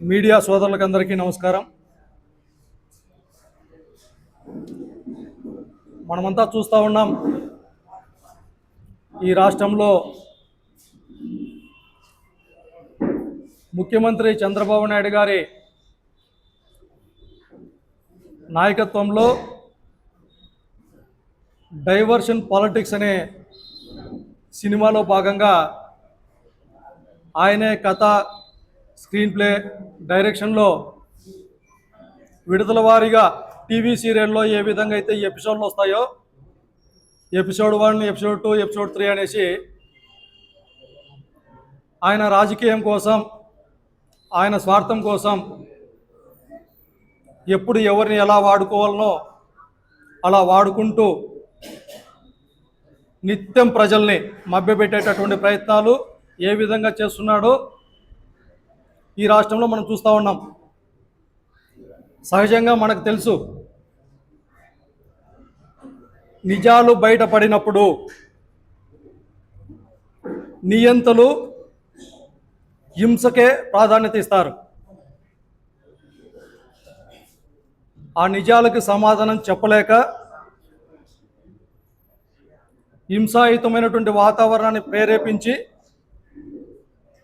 Media సోదరులకందరికీ నమస్కారం. మనమంతా చూస్తూ ఉన్నాం ఈ రాష్ట్రంలో ముఖ్యమంత్రి చంద్రబాబు నాయుడు గారి నాయకత్వంలో డైవర్షన్ పాలిటిక్స్ అనే సినిమాలో భాగంగా ఆయనే కథ స్క్రీన్ ప్లే డైరెక్షన్లో విడుదల వారీగా టీవీ సీరియల్లో ఏ విధంగా అయితే ఎపిసోడ్లు వస్తాయో episode one episode two episode three అనేసి ఆయన రాజకీయం కోసం ఆయన స్వార్థం కోసం ఎప్పుడు ఎవరిని ఎలా వాడుకోవాలనో అలా వాడుకుంటూ నిత్యం ప్రజల్ని మభ్యపెట్టేటటువంటి ప్రయత్నాలు ఏ విధంగా చేస్తున్నాడో ఈ రాష్ట్రంలో మనం చూస్తూ ఉన్నాం. సహజంగా మనకు తెలుసు. నిజాలు బయటపడినప్పుడు నియంతలు హింసకే ప్రాధాన్యత ఇస్తారు. ఆ నిజాలకు సమాధానం చెప్పలేక హింసాయుతమైనటువంటి వాతావరణాన్ని ప్రేరేపించి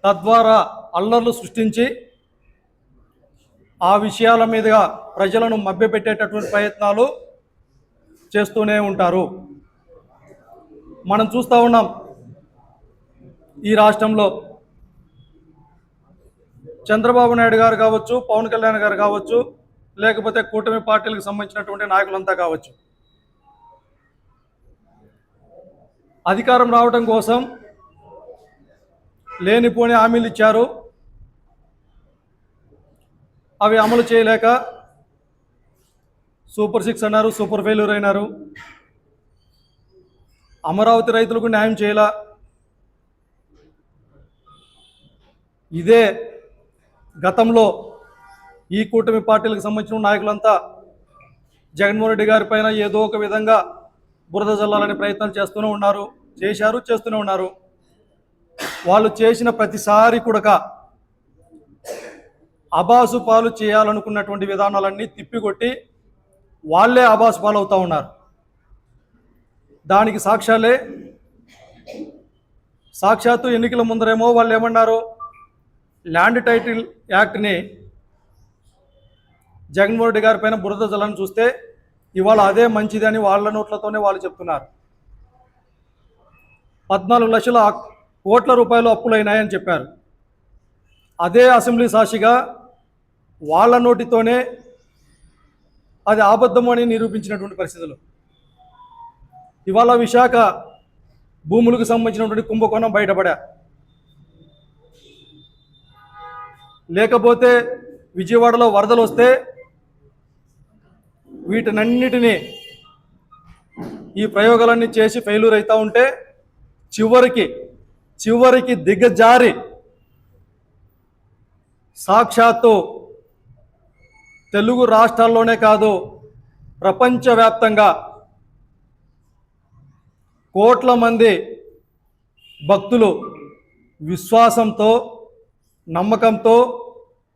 తద్వారా అల్లర్లు సృష్టించి ఆ విషయాల మీదుగా ప్రజలను మభ్యపెట్టేటటువంటి ప్రయత్నాలు చేస్తూనే ఉంటారు. మనం చూస్తూ ఉన్నాం ఈ రాష్ట్రంలో చంద్రబాబు నాయుడు గారు కావచ్చు పవన్ కళ్యాణ్ గారు కావచ్చు లేకపోతే కూటమి పార్టీలకు సంబంధించినటువంటి నాయకులంతా కావచ్చు. అధికారం రావడం కోసం లేనిపోని హామీలు ఇచ్చారు. అవి అమలు చేయలేక సూపర్ సిక్స్ అన్నారు సూపర్ ఫెయిల్యూర్ అయినారు. అమరావతి రైతులకు న్యాయం చేయలా? ఇదే గతంలో ఈ కూటమి పార్టీలకు సంబంధించిన నాయకులంతా జగన్మోహన్ రెడ్డి గారి పైన ఏదో ఒక విధంగా బురద జల్లాలనే ప్రయత్నం చేస్తూనే ఉన్నారు చేశారు చేస్తూనే ఉన్నారు. వాళ్ళు చేసిన ప్రతిసారి కూడా అబాసు పాలు చేయాలనుకున్నటువంటి విధానాలన్నీ తిప్పికొట్టి వాళ్ళే అబాసు పాలు అవుతూ ఉన్నారు. దానికి సాక్ష్యాలే సాక్షాత్తు ఎన్నికల ముందరేమో వాళ్ళు ఏమన్నారు? ల్యాండ్ టైటిల్ యాక్ట్ని జగన్మోహన్ రెడ్డి గారి పైన బురద జలని చూస్తే ఇవాళ అదే మంచిది అని వాళ్ళ నోట్లతోనే వాళ్ళు చెప్తున్నారు. పద్నాలుగు లక్షల కోట్ల రూపాయలు అప్పులైనాయని చెప్పారు. అదే అసెంబ్లీ సాక్షిగా వాళ్ళ నోటితోనే అది అబద్ధము అని నిరూపించినటువంటి పరిస్థితులు. ఇవాళ విశాఖ భూములకు సంబంధించినటువంటి కుంభకోణం బయటపడా. లేకపోతే విజయవాడలో వరదలు వస్తే వీటినన్నిటినీ ఈ ప్రయోగాలన్నీ చేసి ఫెయిల్యూర్ అవుతూ ఉంటే చివరికి చివరికి దిగజారి సాక్షాత్తు తెలుగు రాష్ట్రాల్లోనే కాదు ప్రపంచవ్యాప్తంగా కోట్ల మంది భక్తులు విశ్వాసంతో నమ్మకంతో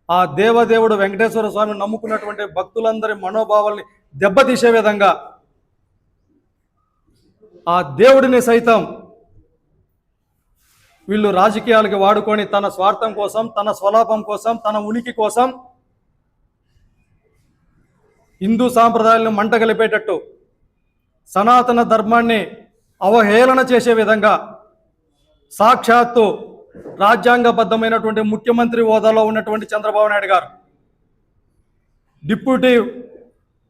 ఆ దేవదేవుడు వెంకటేశ్వర స్వామిని నమ్ముకున్నటువంటి భక్తులందరి మనోభావాల్ని దెబ్బతీసే విధంగా ఆ దేవుడిని సైతం వీళ్ళు రాజకీయాలకి వాడుకొని తన స్వార్థం కోసం తన స్వలాభం కోసం తన ఉనికి కోసం హిందూ సాంప్రదాయాలను మంట కలిపేటట్టు సనాతన ధర్మాన్ని అవహేళన చేసే విధంగా సాక్షాత్తు రాజ్యాంగబద్ధమైనటువంటి ముఖ్యమంత్రి హోదాలో ఉన్నటువంటి చంద్రబాబు నాయుడు గారు డిప్యూటీ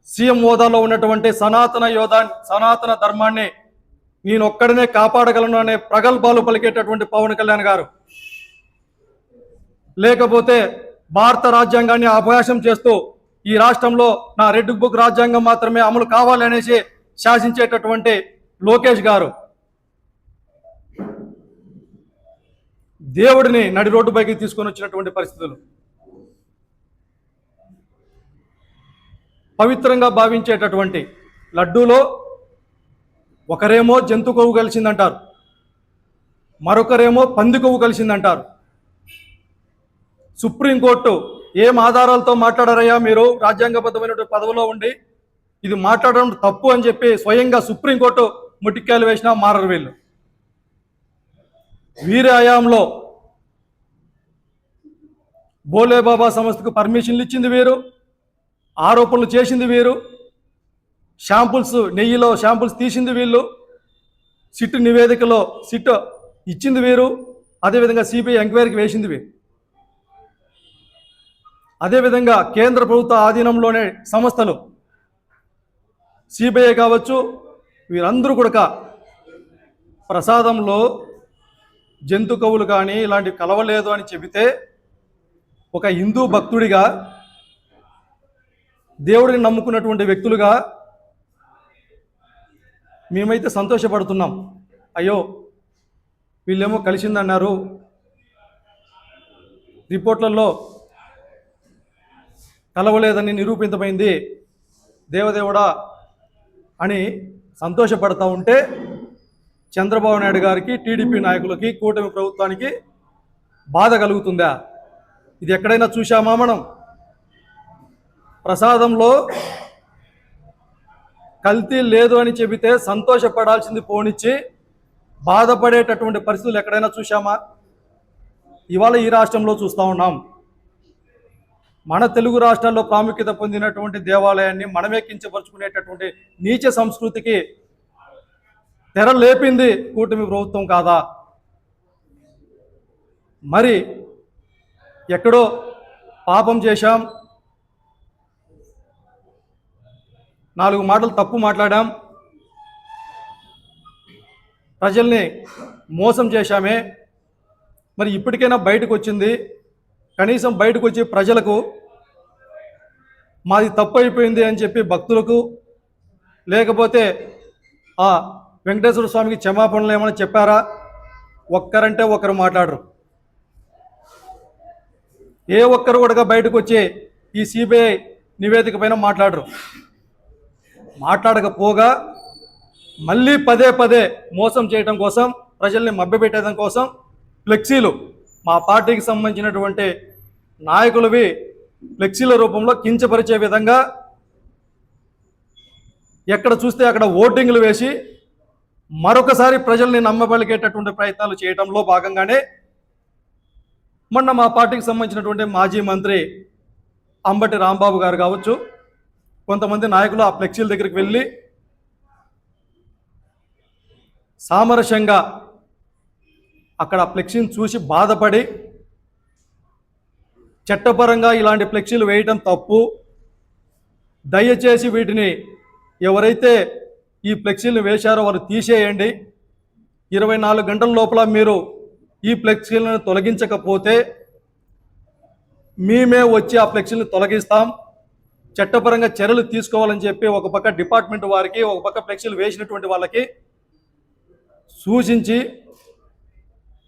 సీఎం హోదాలో ఉన్నటువంటి సనాతన యోధా సనాతన ధర్మాన్ని నేను ఒక్కడనే కాపాడగలను అనే ప్రగల్భాలు పలికేటటువంటి పవన్ కళ్యాణ్ గారు. లేకపోతే భారత రాజ్యాంగాన్ని అభ్యాసం చేస్తూ ఈ రాష్ట్రంలో నా రెడ్ బుక్ రాజ్యాంగం మాత్రమే అమలు కావాలనేసి శాసించేటటువంటి లోకేష్ గారు దేవుడిని నడి రోడ్డు పైకి తీసుకొని వచ్చినటువంటి పరిస్థితులు. పవిత్రంగా భావించేటటువంటి లడ్డూలో ఒకరేమో జంతు కొవ్వు కలిసిందంటారు. మరొకరేమో పంది కొవ్వు కలిసిందంటారు. సుప్రీంకోర్టు ఏం ఆధారాలతో మాట్లాడారయ్యా మీరు? రాజ్యాంగబద్ధమైనటువంటి పదవిలో ఉండి ఇది మాట్లాడడం తప్పు అని చెప్పి స్వయంగా సుప్రీంకోర్టు ముటిక్కాయలు వేసిన మారరు వీళ్ళు. వీరి హయాంలో సంస్థకు పర్మిషన్లు ఇచ్చింది వీరు ఆరోపణలు చేసింది వీరు షాంపుల్స్ నెయ్యిలో షాంపుల్స్ తీసింది వీళ్ళు సిట్ నివేదికలో సిట్ ఇచ్చింది వీరు అదేవిధంగా సిబిఐ ఎంక్వైరీకి వేసింది వీరు. అదేవిధంగా కేంద్ర ప్రభుత్వ ఆధీనంలోనే సంస్థలు సిబిఐ కావచ్చు వీరందరూ కూడా ప్రసాదంలో జంతు కవులు కానీ ఇలాంటివి కలవలేదు అని చెబితే ఒక హిందూ భక్తుడిగా దేవుడిని నమ్ముకున్నటువంటి వ్యక్తులుగా మేమైతే సంతోషపడుతున్నాం. అయ్యో వీళ్ళేమో కలిసిందన్నారు. రిపోర్ట్లలో కలవలేదని నిరూపితమైంది దేవదేవుడా అని సంతోషపడతా ఉంటే చంద్రబాబు నాయుడు గారికి టీడీపీ నాయకులకి కూటమి ప్రభుత్వానికి బాధ కలుగుతుందా? ఇది ఎక్కడైనా చూశామా మనం? ప్రసాదంలో కల్తీ లేదు అని చెబితే సంతోషపడాల్సింది పోనిచ్చి బాధపడేటటువంటి పరిస్థితులు ఎక్కడైనా చూశామా? ఇవాళ ఈ రాష్ట్రంలో చూస్తూ ఉన్నాం. మన తెలుగు రాష్ట్రాల్లో ప్రాముఖ్యత పొందినటువంటి దేవాలయాన్ని మనమే కించపరుచుకునేటటువంటి నీచ సంస్కృతికి తెర లేపింది కూటమి ప్రభుత్వం కాదా? మరి ఎక్కడో పాపం చేశాం. నాలుగు మాటలు తప్పు మాట్లాడాం. ప్రజల్ని మోసం చేశామే. మరి ఇప్పటికైనా బయటకు వచ్చింది కనీసం బయటకు వచ్చి ప్రజలకు మాది తప్పు అయిపోయింది అని చెప్పి భక్తులకు లేకపోతే ఆ వెంకటేశ్వర స్వామికి క్షమాపణలు ఏమైనా చెప్పారా? ఒక్కరంటే ఒకరు మాట్లాడరు. ఏ ఒక్కరు కూడా బయటకు వచ్చి ఈ సిబిఐ నివేదిక పైన మాట్లాడరు. మాట్లాడకపోగా మళ్ళీ పదే పదే మోసం చేయడం కోసం ప్రజల్ని మభ్యపెట్టడం కోసం ఫ్లెక్సీలు మా పార్టీకి సంబంధించినటువంటి నాయకులవి ఫ్లెక్సీల రూపంలో కించపరిచే విధంగా ఎక్కడ చూస్తే అక్కడ ఓటింగ్లు వేసి మరొకసారి ప్రజల్ని నమ్మబలిగేటటువంటి ప్రయత్నాలు చేయడంలో భాగంగానే మొన్న మా పార్టీకి సంబంధించినటువంటి మాజీ మంత్రి అంబటి రాంబాబు గారు కావచ్చు కొంతమంది నాయకులు ఆ ఫ్లెక్సీల దగ్గరికి వెళ్ళి సామరస్యంగా అక్కడ ఫ్లెక్సీని చూసి బాధపడి చట్టపరంగా ఇలాంటి ఫ్లెక్సీలు వేయటం తప్పు. దయచేసి వీటిని ఎవరైతే ఈ ఫ్లెక్సీలు వేశారో వారు తీసేయండి. ఇరవై నాలుగు గంటల లోపల మీరు ఈ ఫ్లెక్సీలను తొలగించకపోతే మేమే వచ్చి ఆ ఫ్లెక్సీలను తొలగిస్తాం. చట్టపరంగా చర్యలు తీసుకోవాలని చెప్పి ఒక పక్క డిపార్ట్మెంట్ వారికి ఒక పక్క ఫ్లెక్సీలు వేసినటువంటి వాళ్ళకి సూచించి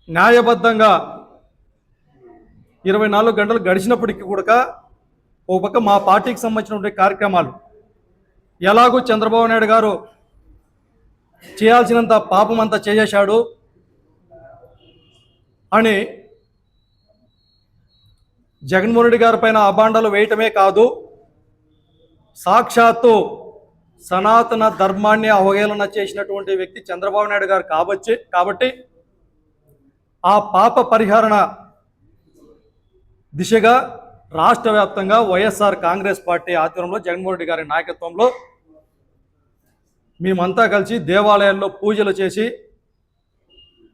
న్యాయబద్ధంగా ఇరవై నాలుగు గంటలు గడిచినప్పటికీ కూడా ఒక పక్క మా పార్టీకి సంబంధించినటువంటి కార్యక్రమాలు ఎలాగూ చంద్రబాబు నాయుడు గారు చేయాల్సినంత పాపం అంతా చేసేశాడు అని జగన్మోహన్ రెడ్డి గారి పైన అభాండాలు వేయటమే కాదు సాక్షాత్తు సనాతన ధర్మాన్ని అవహేళన చేసినటువంటి వ్యక్తి చంద్రబాబు నాయుడు గారు కాబట్టి కాబట్టి ఆ పాప పరిహరణ దిశగా రాష్ట్ర వ్యాప్తంగా వైఎస్ఆర్ కాంగ్రెస్ పార్టీ ఆధ్వర్యంలో జగన్మోహన్ రెడ్డి గారి నాయకత్వంలో మేమంతా కలిసి దేవాలయాల్లో పూజలు చేసి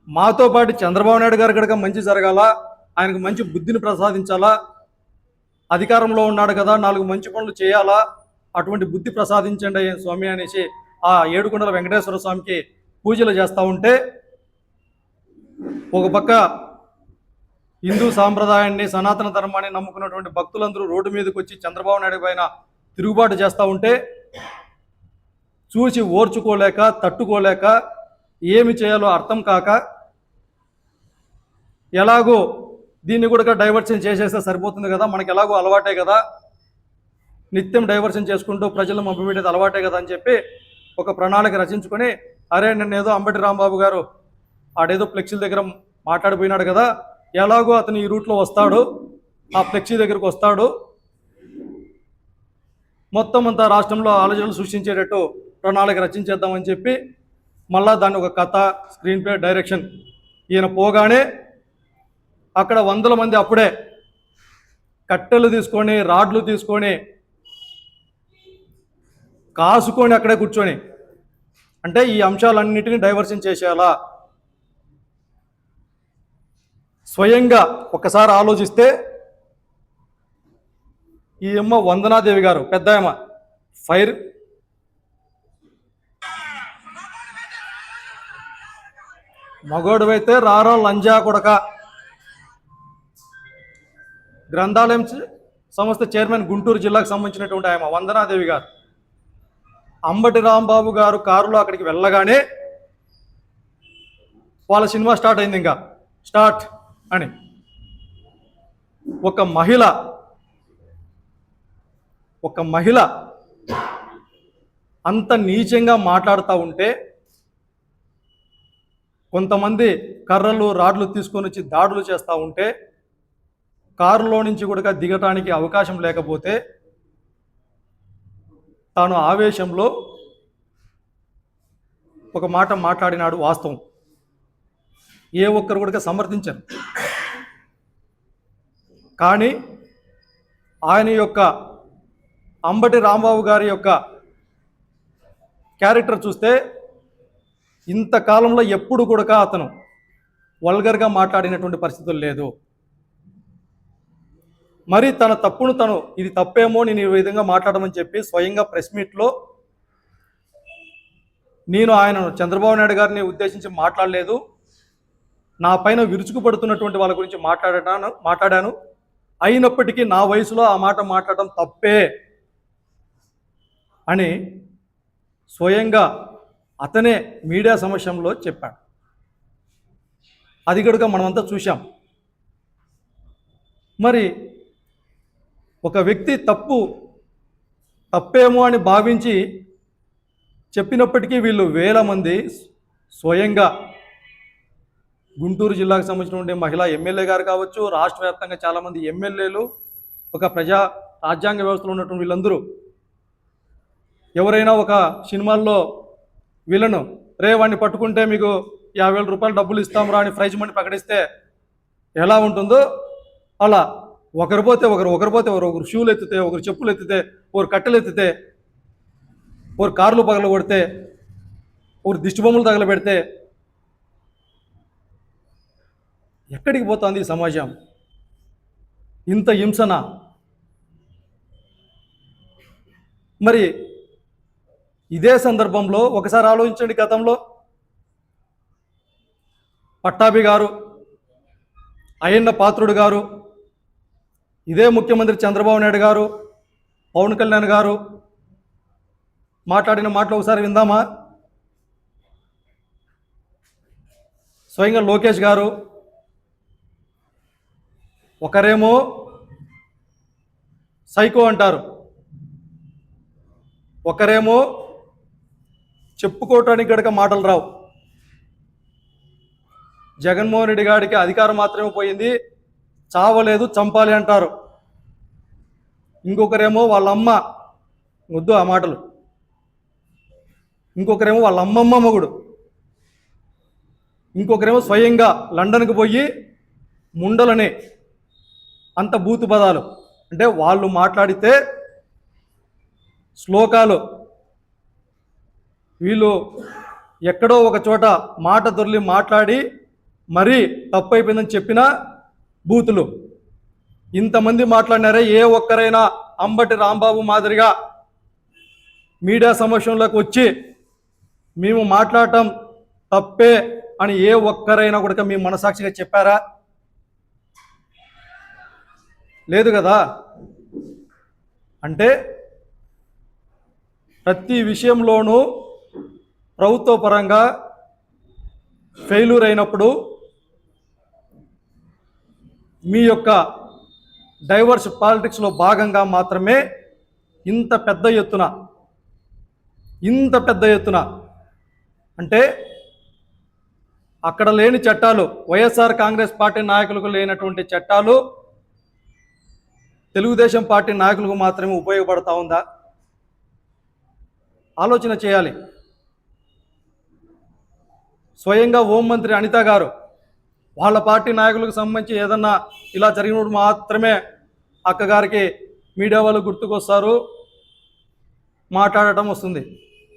మాతో పాటు చంద్రబాబు నాయుడు గారి కనుక మంచి జరగాల ఆయనకు మంచి బుద్ధిని ప్రసాదించాలా అధికారంలో ఉన్నాడు కదా నాలుగు మంచి పనులు చేయాలా అటువంటి బుద్ధి ప్రసాదించండి స్వామి అనేసి ఆ ఏడుకొండల వెంకటేశ్వర స్వామికి పూజలు చేస్తూ ఉంటే ఒక పక్క హిందూ సాంప్రదాయాన్ని సనాతన ధర్మాన్ని నమ్ముకున్నటువంటి భక్తులందరూ రోడ్డు మీదకి వచ్చి చంద్రబాబు నాయుడు పైన తిరుగుబాటు చేస్తూ ఉంటే చూసి ఓర్చుకోలేక తట్టుకోలేక ఏమి చేయాలో అర్థం కాక ఎలాగో దీన్ని కూడా డైవర్షన్ చేసేస్తే సరిపోతుంది కదా మనకి ఎలాగో అలవాటే కదా. నిత్యం డైవర్షన్ చేసుకుంటూ ప్రజలను మభ్యపెట్టేది అలవాటే కదా అని చెప్పి ఒక ప్రణాళిక రచించుకొని అరే నిన్న ఏదో అంబటి రాంబాబు గారు ఆడేదో ఫ్లెక్సీల దగ్గర మాట్లాడిపోయినాడు కదా ఎలాగో అతను ఈ రూట్లో వస్తాడు ఆ ఫ్లెక్సీ దగ్గరకు వస్తాడు. మొత్తం అంతా రాష్ట్రంలో ఆలోచనలు సృష్టించేటట్టు ప్రణాళిక రచించేద్దామని చెప్పి మళ్ళా దాన్ని ఒక కథ స్క్రీన్ ప్లే డైరెక్షన్ ఈయన పోగానే అక్కడ వందల మంది అప్పుడే కట్టెలు తీసుకొని రాడ్లు తీసుకొని కాసుకొని అక్కడే కూర్చొని అంటే ఈ అంశాలన్నిటిని డైవర్షన్ చేసేయాలా స్వయంగా ఒకసారి ఆలోచిస్తే ఈ అమ్మ వందనాదేవి గారు పెద్దయమ్మ ఫైర్. మగోడువైతే రారా లంజా కొడక. గ్రంథాలయం సంస్థ చైర్మన్ గుంటూరు జిల్లాకు సంబంధించినటువంటి ఆమె వందనాదేవి గారు. అంబటి రాంబాబు గారు కారులో అక్కడికి వెళ్ళగానే వాళ్ళ సినిమా స్టార్ట్ అయింది ఇంకా. స్టార్ట్. అని. ఒక మహిళ ఒక మహిళ అంత నీచంగా మాట్లాడుతూ ఉంటే కొంతమంది కర్రలు రాడ్లు తీసుకొని వచ్చి దాడులు చేస్తూ ఉంటే కారులో నుంచి కూడా దిగటానికి అవకాశం లేకపోతే తాను ఆవేశంలో ఒక మాట మాట్లాడినాడు వాస్తవం. ఏ ఒక్కరు కూడా సమర్థించారు. కానీ ఆయన యొక్క అంబటి రాంబాబు గారి యొక్క క్యారెక్టర్ చూస్తే ఇంతకాలంలో ఎప్పుడు కూడా అతను వల్గర్గా మాట్లాడినటువంటి పరిస్థితులు లేదు. మరి తన తప్పును తను ఇది తప్పేమో నేను ఈ విధంగా మాట్లాడమని చెప్పి స్వయంగా ప్రెస్ మీట్లో నేను ఆయనను చంద్రబాబు నాయుడు గారిని ఉద్దేశించి మాట్లాడలేదు. నా పైన విరుచుకుపడుతున్నటువంటి వాళ్ళ గురించి మాట్లాడాను మాట్లాడాను. అయినప్పటికీ నా వయసులో ఆ మాట మాట్లాడడం తప్పే అని స్వయంగా అతనే మీడియా సమక్షంలో చెప్పాడు. అది కనుక మనమంతా చూశాం. మరి ఒక వ్యక్తి తప్పు తప్పేమో అని భావించి చెప్పినప్పటికీ వీళ్ళు వేల మంది స్వయంగా గుంటూరు జిల్లాకు సంబంధించినటువంటి మహిళా ఎమ్మెల్యే గారు కావచ్చు రాష్ట్ర వ్యాప్తంగా చాలామంది ఎమ్మెల్యేలు ఒక ప్రజా రాజ్యాంగ వ్యవస్థలో ఉన్నటువంటి వీళ్ళందరూ. ఎవరైనా ఒక సినిమాల్లో వీళ్ళను రే వాడిని పట్టుకుంటే మీకు యాభై వేల రూపాయలు డబ్బులు ఇస్తాంరా అని ప్రైజ్ మనీ ప్రకటిస్తే ఎలా ఉంటుందో? అలా ఒకరు పోతే ఒకరు ఒకరు పోతే ఒకరు ఒకరు షూలు ఎత్తితే ఒకరు చెప్పులు ఎత్తితే ఒకరు కట్టెలు ఎత్తితే ఒకరు కార్లు పగల కొడితే ఒకరు దిష్టిబొమ్మలు తగలబెడితే ఎక్కడికి పోతుంది ఈ సమాజం? ఇంత హింసన? మరి ఇదే సందర్భంలో ఒకసారి ఆలోచించండి గతంలో. పట్టాభి గారు అయ్యన్న పాత్రుడు గారు ఇదే ముఖ్యమంత్రి చంద్రబాబు నాయుడు గారు పవన్ కళ్యాణ్ గారు మాట్లాడిన మాటలు ఒకసారి విందామా? స్వయంగా లోకేష్ గారు ఒకరేమో సైకో అంటారు. ఒకరేమో చెప్పుకోవటానికి గడక మాటలు రావు. జగన్మోహన్ రెడ్డి గారికి అధికారం మాత్రమే పోయింది. చావలేదు చంపాలి అంటారు. ఇంకొకరేమో వాళ్ళ అమ్మ వద్దు ఆ మాటలు. ఇంకొకరేమో వాళ్ళ అమ్మమ్మ మొగుడు. ఇంకొకరేమో స్వయంగా లండన్కి పోయి ముండలనే అంత బూతు పదాలు. అంటే వాళ్ళు మాట్లాడితే శ్లోకాలు వీళ్ళు ఎక్కడో ఒక చోట మాట దొర్లి మాట్లాడి మరీ తప్పైపోయిందని చెప్పిన బూతులు. ఇంతమంది మాట్లాడినారే ఏ ఒక్కరైనా అంబటి రాంబాబు మాదిరిగా మీడియా సమక్షంలోకి వచ్చి మేము మాట్లాడటం తప్పే అని ఏ ఒక్కరైనా కూడా మీ మనసాక్షిగా చెప్పారా? లేదు కదా? అంటే ప్రతి విషయంలోనూ ప్రభుత్వ పరంగా ఫెయిల్యూర్ అయినప్పుడు మీ యొక్క డైవర్స్ పాలిటిక్స్లో భాగంగా మాత్రమే ఇంత పెద్ద ఎత్తున ఇంత పెద్ద ఎత్తున అంటే అక్కడ లేని చట్టాలు వైఎస్ఆర్ కాంగ్రెస్ పార్టీ నాయకులకు లేనటువంటి చట్టాలు తెలుగుదేశం పార్టీ నాయకులకు మాత్రమే ఉపయోగపడతా ఉందా? ఆలోచన చేయాలి. స్వయంగా హోంమంత్రి అనిత గారు వాళ్ళ పార్టీ నాయకులకు సంబంధించి ఏదన్నా ఇలా జరిగినప్పుడు మాత్రమే అక్కగారికి మీడియా వాళ్ళు గుర్తుకొస్తారు మాట్లాడటం వస్తుంది.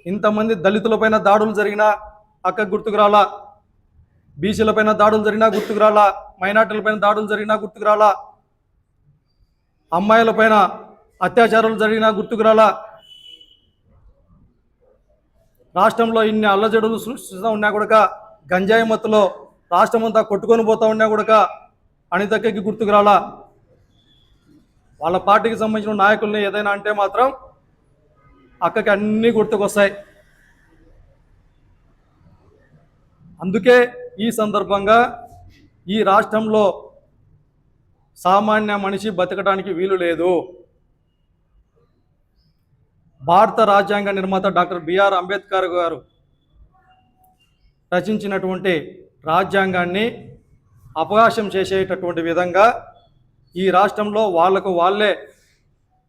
ఇంతమంది దళితులపైన దాడులు జరిగినా అక్క గుర్తుకురాలా బీసీలపైన దాడులు జరిగినా గుర్తుకురాలా మైనార్టీలపైన దాడులు జరిగినా గుర్తుకురాలా అమ్మాయిలపైన అత్యాచారాలు జరిగినా గుర్తుకురాలా రాష్ట్రంలో ఇన్ని అల్లజడులు సృష్టిస్తూ ఉన్నా కూడా గంజాయి మత్తులో రాష్ట్రం అంతా కొట్టుకొని పోతూ ఉన్నా కూడా అనితక్కకి గుర్తుకు వాళ్ళ పార్టీకి సంబంధించిన నాయకుల్ని ఏదైనా అంటే మాత్రం అక్కకి అన్నీ గుర్తుకొస్తాయి. అందుకే ఈ సందర్భంగా ఈ రాష్ట్రంలో సామాన్య మనిషి బతకడానికి వీలు లేదు. భారత రాజ్యాంగ నిర్మాత డాక్టర్ బిఆర్ అంబేద్కర్ గారు రచించినటువంటి రాజ్యాంగాన్ని అపకాశం చేసేటటువంటి విధంగా ఈ రాష్ట్రంలో వాళ్ళకు వాళ్ళే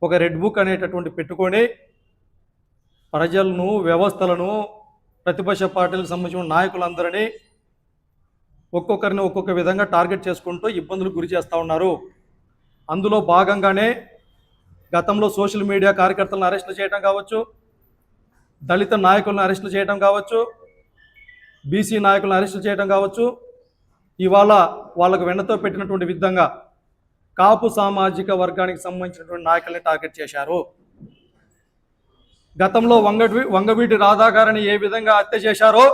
ఒక రెడ్ బుక్ అనేటటువంటి పెట్టుకొని ప్రజలను వ్యవస్థలను ప్రతిపక్ష పార్టీలకు సంబంధించిన నాయకులందరినీ ఒక్కొక్కరిని ఒక్కొక్క విధంగా టార్గెట్ చేసుకుంటూ ఇబ్బందులు గురి చేస్తూ ఉన్నారు. అందులో భాగంగానే గతంలో సోషల్ మీడియా కార్యకర్తలను అరెస్టులు చేయడం కావచ్చు దళిత నాయకులను అరెస్టులు చేయడం కావచ్చు బీసీ నాయకులను అరెస్టులు చేయడం కావచ్చు ఇవాళ వాళ్ళకు వెన్నతో పెట్టినటువంటి విధంగా కాపు సామాజిక వర్గానికి సంబంధించినటువంటి నాయకుల్ని టార్గెట్ చేశారు. గతంలో వంగటి వంగవీటి రాధాగారిని ఏ విధంగా హత్య చేశారో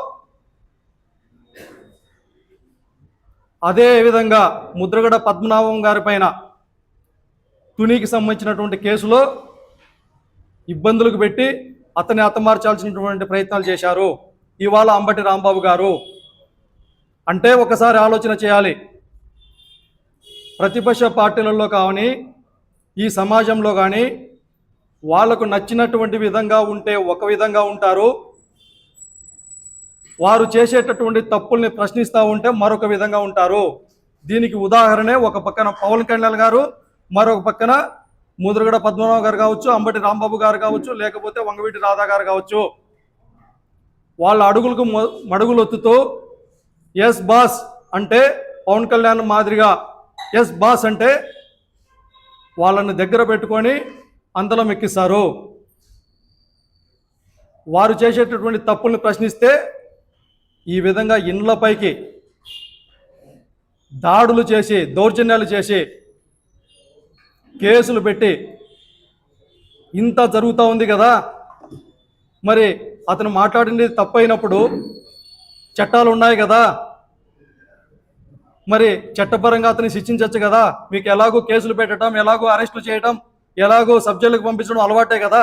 అదే విధంగా ముద్రగడ పద్మనాభం గారి పైన తునికి సంబంధించినటువంటి కేసులో ఇబ్బందులకు పెట్టి అతన్ని అతమార్చాల్సినటువంటి ప్రయత్నాలు చేశారు ఇవాళ అంబటి రాంబాబు గారు. అంటే ఒకసారి ఆలోచన చేయాలి. ప్రతిపక్ష పార్టీలలో కావని ఈ సమాజంలో కానీ వాళ్ళకు నచ్చినటువంటి విధంగా ఉంటే ఒక విధంగా ఉంటారు. వారు చేసేటటువంటి తప్పుల్ని ప్రశ్నిస్తూ ఉంటే మరొక విధంగా ఉంటారు. దీనికి ఉదాహరణే ఒక పక్కన పవన్ కళ్యాణ్ గారు మరొక పక్కన ముదురుగడ పద్మనాభ గారు కావచ్చు అంబటి రాంబాబు గారు కావచ్చు లేకపోతే వంగవీటి రాధా గారు కావచ్చు. వాళ్ళ అడుగులకు మడుగులు ఒత్తుతూ ఎస్ బాస్ అంటే పవన్ కళ్యాణ్ మాదిరిగా ఎస్ బాస్ అంటే వాళ్ళని దగ్గర పెట్టుకొని అందలం ఎక్కిస్తారు. వారు చేసేటటువంటి తప్పుల్ని ప్రశ్నిస్తే ఈ విధంగా ఇండ్లపైకి దాడులు చేసి దౌర్జన్యాలు చేసి కేసులు పెట్టి ఇంత జరుగుతూ ఉంది కదా. మరి అతను మాట్లాడింది తప్పైనప్పుడు చట్టాలు ఉన్నాయి కదా. మరి చట్టపరంగా అతన్ని శిక్షించవచ్చు కదా. మీకు ఎలాగో కేసులు పెట్టడం ఎలాగో అరెస్టులు చేయడం ఎలాగో సబ్జెక్టులకు పంపించడం అలవాటే కదా.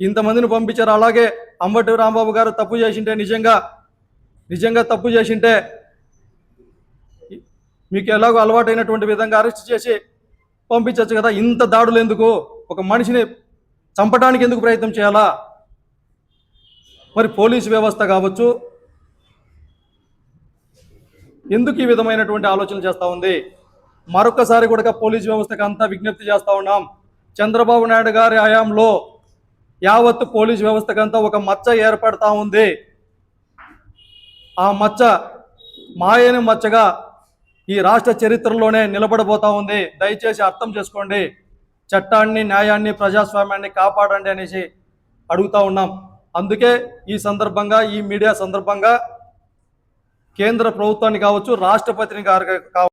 ఇంతమందిని పంపించారు. అలాగే అంబటి రాంబాబు గారు తప్పు చేసింటే నిజంగా నిజంగా తప్పు చేసింటే మీకు ఎలాగో అలవాటైనటువంటి విధంగా అరెస్ట్ చేసి పంపించవచ్చు కదా. ఇంత దాడులు ఎందుకు? ఒక మనిషిని చంపడానికి ఎందుకు ప్రయత్నం చేయాలా? మరి పోలీసు వ్యవస్థ కావచ్చు. ఎందుకు ఈ విధమైనటువంటి ఆలోచనలు చేస్తూ ఉంది? మరొకసారి కూడా పోలీసు వ్యవస్థకు అంతా విజ్ఞప్తి చేస్తూ ఉన్నాం. చంద్రబాబు నాయుడు గారి హయాంలో యావత్తు పోలీసు వ్యవస్థకంతా ఒక మచ్చ ఏర్పడతా ఉంది. ఆ మచ్చ మాయని మచ్చగా ఈ రాష్ట్ర చరిత్రలోనే నిలబడబోతా ఉంది. దయచేసి అర్థం చేసుకోండి. చట్టాన్ని న్యాయాన్ని ప్రజాస్వామ్యాన్ని కాపాడండి అనేసి అడుగుతా ఉన్నాం. అందుకే ఈ సందర్భంగా ఈ మీడియా సందర్భంగా కేంద్ర ప్రభుత్వాన్ని కావచ్చు రాష్ట్రపతిని గారు కావచ్చు